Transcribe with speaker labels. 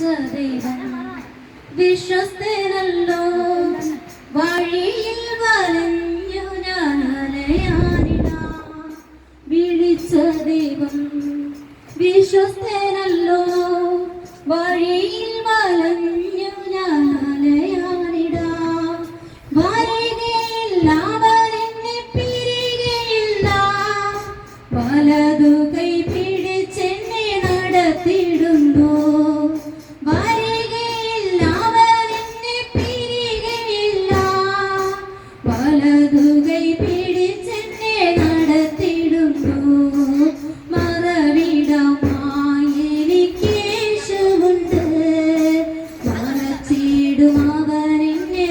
Speaker 1: ദൈവം വിശ്വസ്തനല്ലോ. വഴിയിൽ വലഞ്ഞു ഞാൻ വിളിച്ച ദൈവം വിശ്വസ്തനല്ലോ. വഴിയിൽ വലഞ്ഞു ഞാൻ കൈ പിടിച്ചെന്നെ നടത്തിയിടുന്നു. വിടുമകൻ എന്നെ